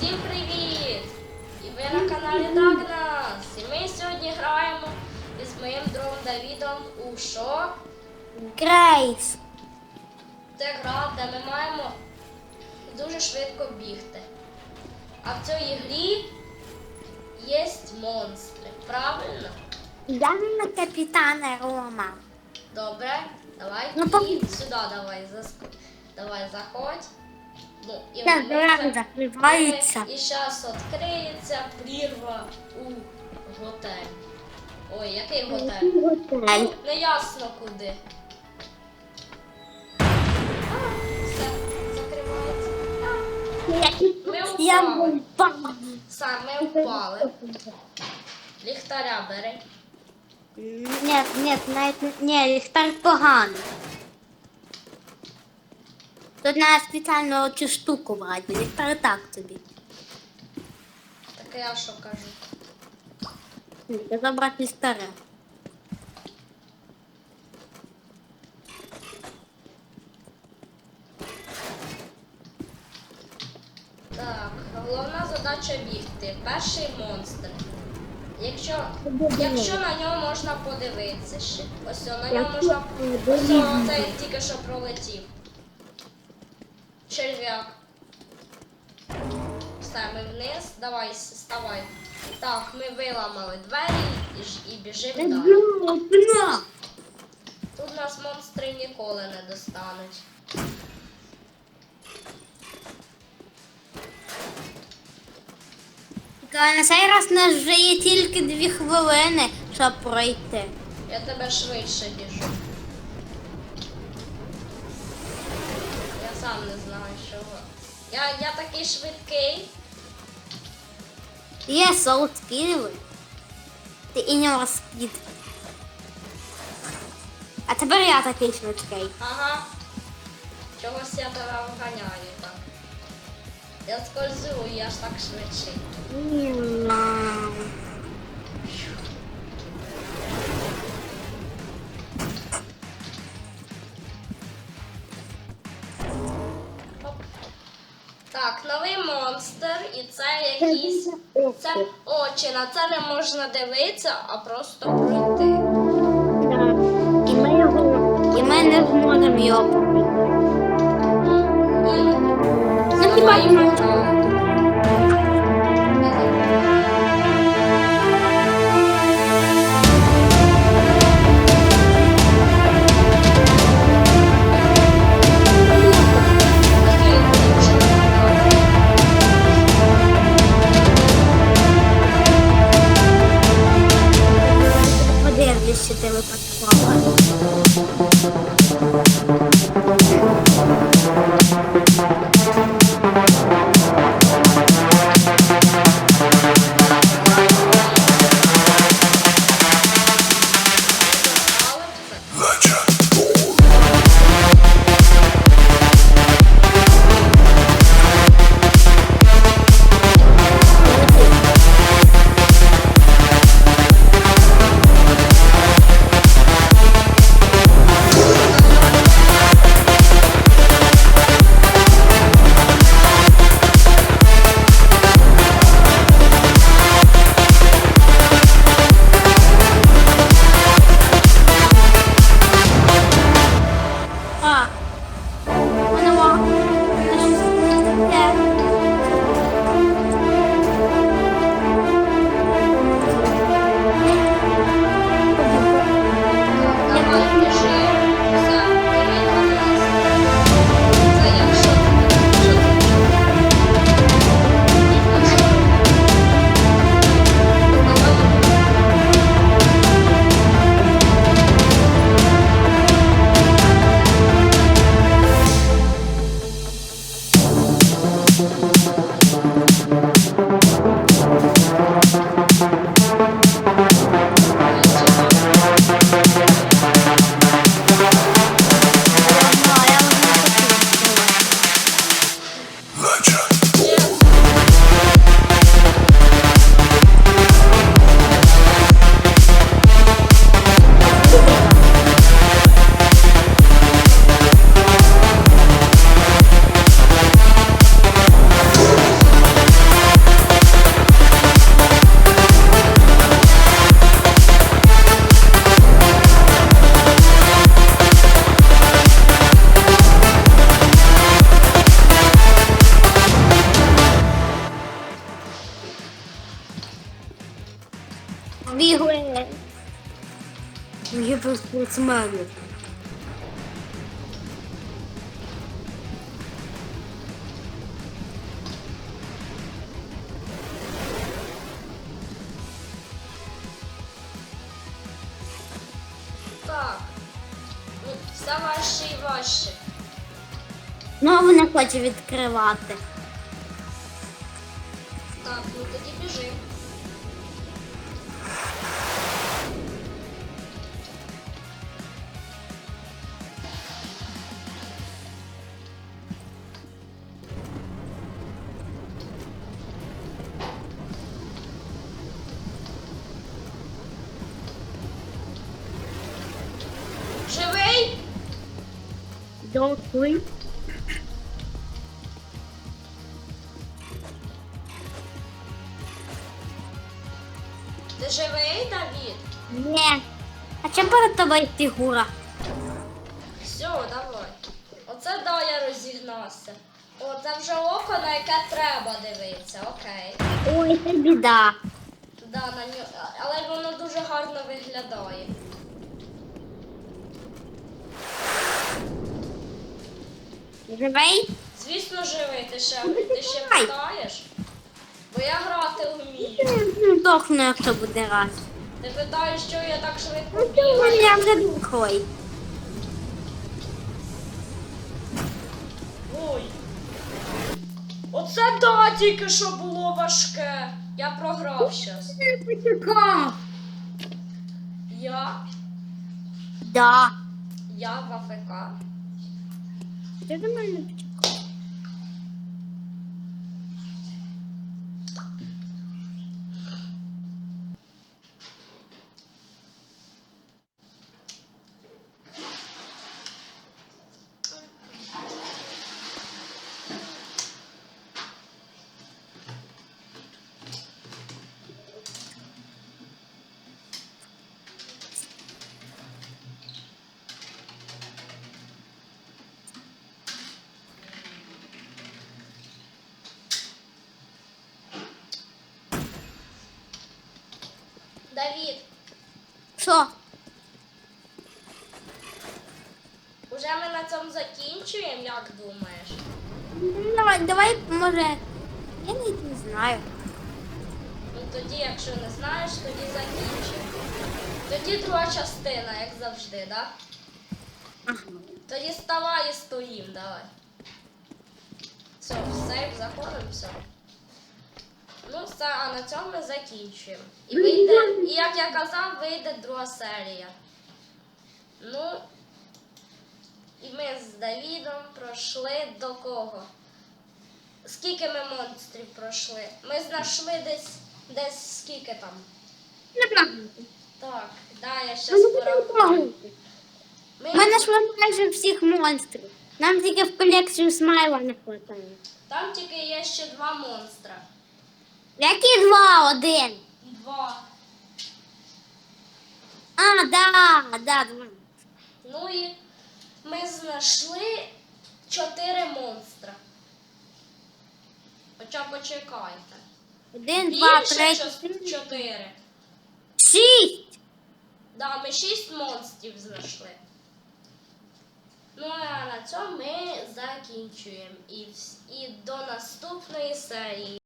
Всім привіт! І ви на каналі Дагнас. І ми сьогодні граємо із моїм другом Давідом у що? Грейс. Це гра, де ми маємо дуже швидко бігти. А в цій грі є монстри. Правильно? Я не капітана Рома. Добре, давай Ну, і сюди давай заск... Давай заходь. Ну, і Зараз ми двері. І зараз відкриється прірва у готель. Ой, який готель? Готель. Не ясно куди. А, Все, закривається. Ми Я впали. впав. Саме впали. Ліхтаря бери. Ні, ні, навіть не- ні, ліхтар поганий. Тут треба спеціально цю штуку брати, ліхтар так тобі. Так я що кажу? Ні, Я забрати ліхтаря. Так, головна задача бігти. Перший монстр. Якщо, якщо на нього можна подивитися ще. Ось о, на нього можна. Ось о, тільки що пролетів. Черв'як. Все, ми вниз. Давай, вставай. Так, ми виламали двері і, і біжимо далі. Тут нас монстри ніколи не достануть. Та На цей раз нас вже є тільки дві хвилини, щоб пройти. Я тебе швидше біжу. Сам не знаю, чого. Я, я такий швидкий. Є соут спідли. Ти і не розпід. А тепер я такий швидкий. Ага. Чогось я тебе вганяю так. Я скользую, я ж так швидший. Так, новий монстр, і це якийсь. Це очі, на це не можна дивитися, а просто пройти. І ми його. І ми не зможемо його побити. Ну, хіба йому- Побігли. Гіперспортсмени. Так. Ну, все важче і важче. Знову не хоче відкривати. Дякую. Ти живий, Давід? Ні. А чим перед тобою фігура? Все, давай. Оце да, я розігнався. О, це вже око, на яке треба дивитися, окей. Ой, це біда. Да, на ньо... Але воно дуже гарно виглядає. Живий? Звісно, живий, ти ще, ти ще питаєш? Бо я грати вмію. Дохну, якщо буде раз. Ти питаєш, що я так швидко Ну, бігаю. Я вже дохой. Ой. Оце да, тільки що було важке. Я програв щас. Я. Я, Да. я в АФК. Ти до мене Давід, Що? уже ми на цьому закінчуємо, як думаєш? Ну, Давай, давай, може. Я навіть не знаю. Ну тоді, якщо не знаєш, тоді закінчуємо. Тоді друга частина, як завжди, да? Ага. Тоді вставай і стоїм, давай. Все, в сейф заходимо, все. Ну, все, а на цьому ми закінчуємо. І вийде, і як я казав, вийде друга серія. Ну, і ми з Давідом пройшли до кого? Скільки ми монстрів пройшли? Ми знайшли десь, десь скільки там? Небагато. Так, да, я Ну, щас порахую. багато. Ми, Ми знайшли майже всіх монстрів. Нам тільки в колекцію смайла не вистачає. Там тільки є ще два монстра. Які два? Один. Два. А, да, да, два. Ну і ми знайшли чотири монстра. Хоча почекайте. Один, два, Більше три, чо- чотири. Шість. Да, ми шість монстрів знайшли. Ну а на цьому ми закінчуємо. І, вс- і до наступної серії.